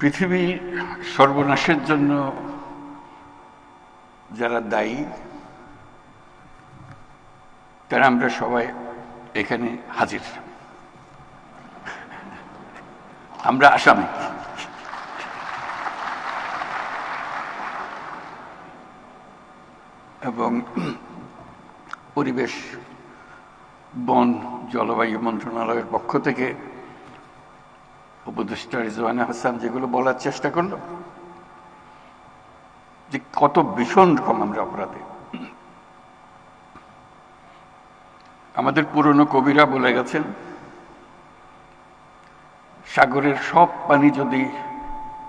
পৃথিবী সর্বনাশের জন্য যারা দায়ী, তারা আমরা সবাই এখানে হাজির। আমরা আসামি। এবং পরিবেশ, বন, জলবায়ু মন্ত্রণালয়ের পক্ষ থেকে উপদেষ্টা রিজওয়ানা হাসান যেগুলো বলার চেষ্টা করল, যে কত ভীষণ রকম আমরা অপরাধে। আমাদের পুরনো কবিরা বলে গেছেন, সাগরের সব পানি যদি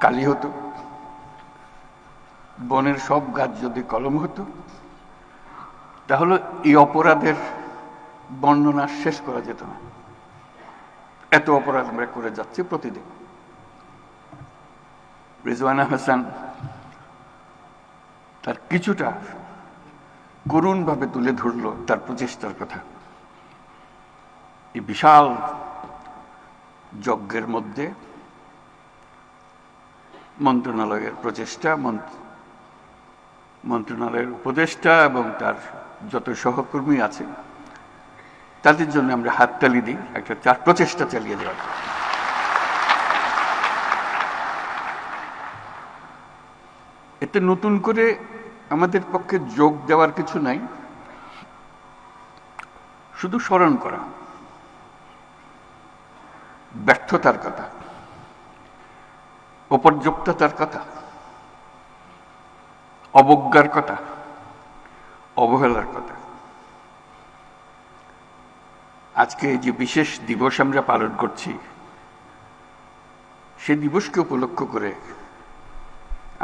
কালি হতো, বনের সব গাছ যদি কলম হতো, তাহলে এই অপরাধের বর্ণনা শেষ করা যেত না। এত অপরাধ আমরা করে যাচ্ছি প্রতিদিন। রিজওয়ানা হাসান তার কিছুটা করুণভাবে তুলে ধরলো তার প্রচেষ্টার কথা। এই বিশাল যজ্ঞের মধ্যে মন্ত্রণালয়ের প্রচেষ্টা মন্ত্রণালয়ের উপদেষ্টা এবং তার যত সহকর্মী আছে তাদের জন্য আমরা হাততালি দিই, একটা প্রচেষ্টা চালিয়ে যাওয়ার। এতে নতুন করে আমাদের পক্ষে যোগ দেওয়ার কিছু নাই। শুধু স্মরণ করা। ব্যর্থতার কথা। অপর্যাপ্ততার কথা। অবজ্ঞার কথা। অবহেলার কথা। আজকে যে বিশেষ দিবস আমরা পালন করছি, সে দিবসকে উপলক্ষ করে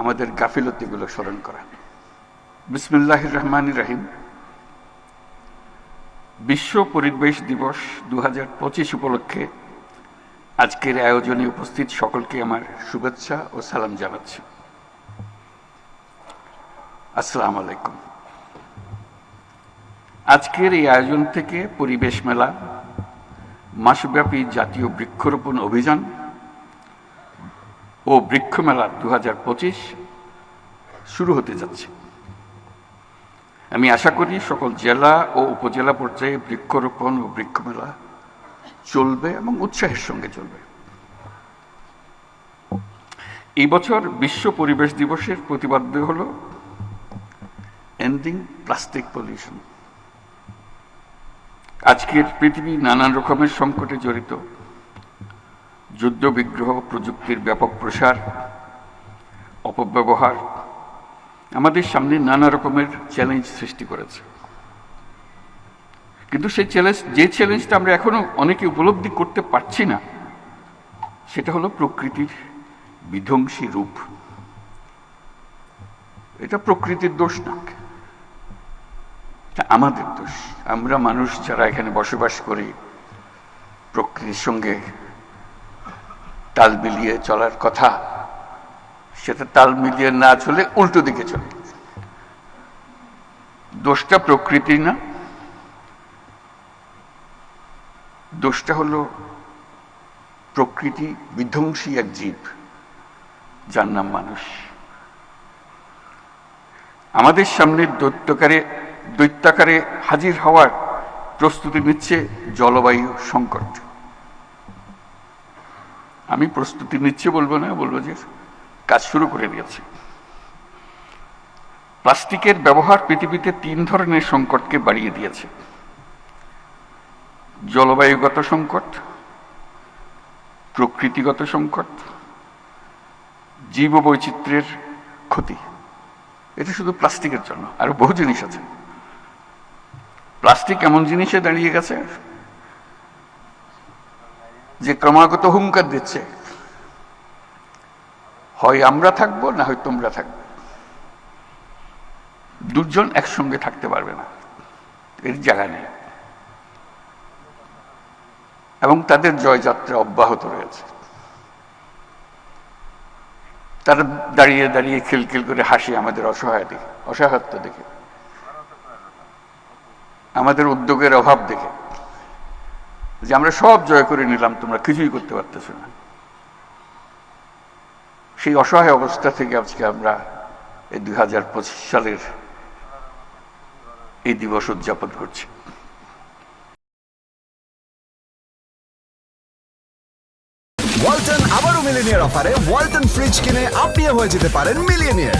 আমাদের গাফিলতিগুলো স্মরণ করা। বিসমুল্লাহ রহমান রাহিম। বিশ্ব পরিবেশ দিবস দু হাজার পঁচিশ উপলক্ষে আজকের আয়োজনে উপস্থিত সকলকে আমার শুভেচ্ছা ও সালাম জানাচ্ছি। আসসালাম আলাইকুম। আজকের এই আয়োজন থেকে পরিবেশ মেলা, মাসব্যাপী জাতীয় বৃক্ষরোপণ অভিযান ও বৃক্ষ মেলা দু পঁচিশ শুরু হতে যাচ্ছে। আমি আশা করি সকল জেলা ও উপজেলা পর্যায়ে বৃক্ষরোপণ ও বৃক্ষ মেলা চলবে এবং উৎসাহের সঙ্গে চলবে। এই বছর বিশ্ব পরিবেশ দিবসের প্রতিপাদ্য হল এন্ডিং প্লাস্টিক পলিউশন আজকের পৃথিবী নানান রকমের সংকটে জড়িত। যুদ্ধ বিগ্রহ প্রযুক্তির ব্যাপক প্রসার, অপব্যবহার আমাদের সামনে নানা রকমের চ্যালেঞ্জ সৃষ্টি করেছে। কিন্তু সেই চ্যালেঞ্জ যে চ্যালেঞ্জটা আমরা এখনও অনেকে উপলব্ধি করতে পারছি না, সেটা হলো প্রকৃতির বিধ্বংসী রূপ। এটা প্রকৃতির দোষ না। এটা আমাদের দোষ। আমরা মানুষ যারা এখানে বসবাস করি, প্রকৃতির সঙ্গে তাল মিলিয়ে চলার কথা, সেটা তাল মিলিয়ে না চলে উল্টো দিকে চলে। দোষটা প্রকৃতি না। দোষটা হলো প্রকৃতি বিধ্বংসী এক জীব, যার নাম মানুষ। আমাদের সামনে দৈত্যকারে দৈত্যাকারে হাজির হওয়ার প্রস্তুতি নিচ্ছে জলবায়ু সংকট। আমি প্রস্তুতি নিচ্ছে বলব না, বলব যে কাজ শুরু করে দিয়েছে। প্লাস্টিকের ব্যবহার পৃথিবীতে তিন ধরনের সংকটকে বাড়িয়ে দিয়েছে। জলবায়ুগত সংকট, প্রকৃতিগত সংকট জীব বৈচিত্র্যের ক্ষতি। এটা শুধু প্লাস্টিকের জন্য, আরও বহু জিনিস আছে। প্লাস্টিক এমন জিনিসে দাঁড়িয়ে গেছে যে ক্রমাগত হুঙ্কার দিচ্ছে। হয় আমরা থাকব না হয় তোমরা থাকবে। দুজন একসঙ্গে থাকতে পারবে না। এর জায়গা নেই। এবং তাদের জয়যাত্রা অব্যাহত রয়েছে। তারা দাঁড়িয়ে দাঁড়িয়ে খিলখিল করে হাসি আমাদের অসহায় দেখে অসহায়ত্ব দেখে আমাদের উদ্যোগের অভাব দেখে যে আমরা সব জয় করে নিলাম, তোমরা কিছুই করতে পারতেছ না। সেই অসহায় অবস্থা থেকে আজকে আমরা এই দুই হাজার পঁচিশ সালের এই দিবস উদযাপন করছি। আবারও মিলিনিয়ার অফারে ওয়ালটন ফ্রিজ কিনে আপনিও হয়ে যেতে পারেন মিলিয়নিয়ার।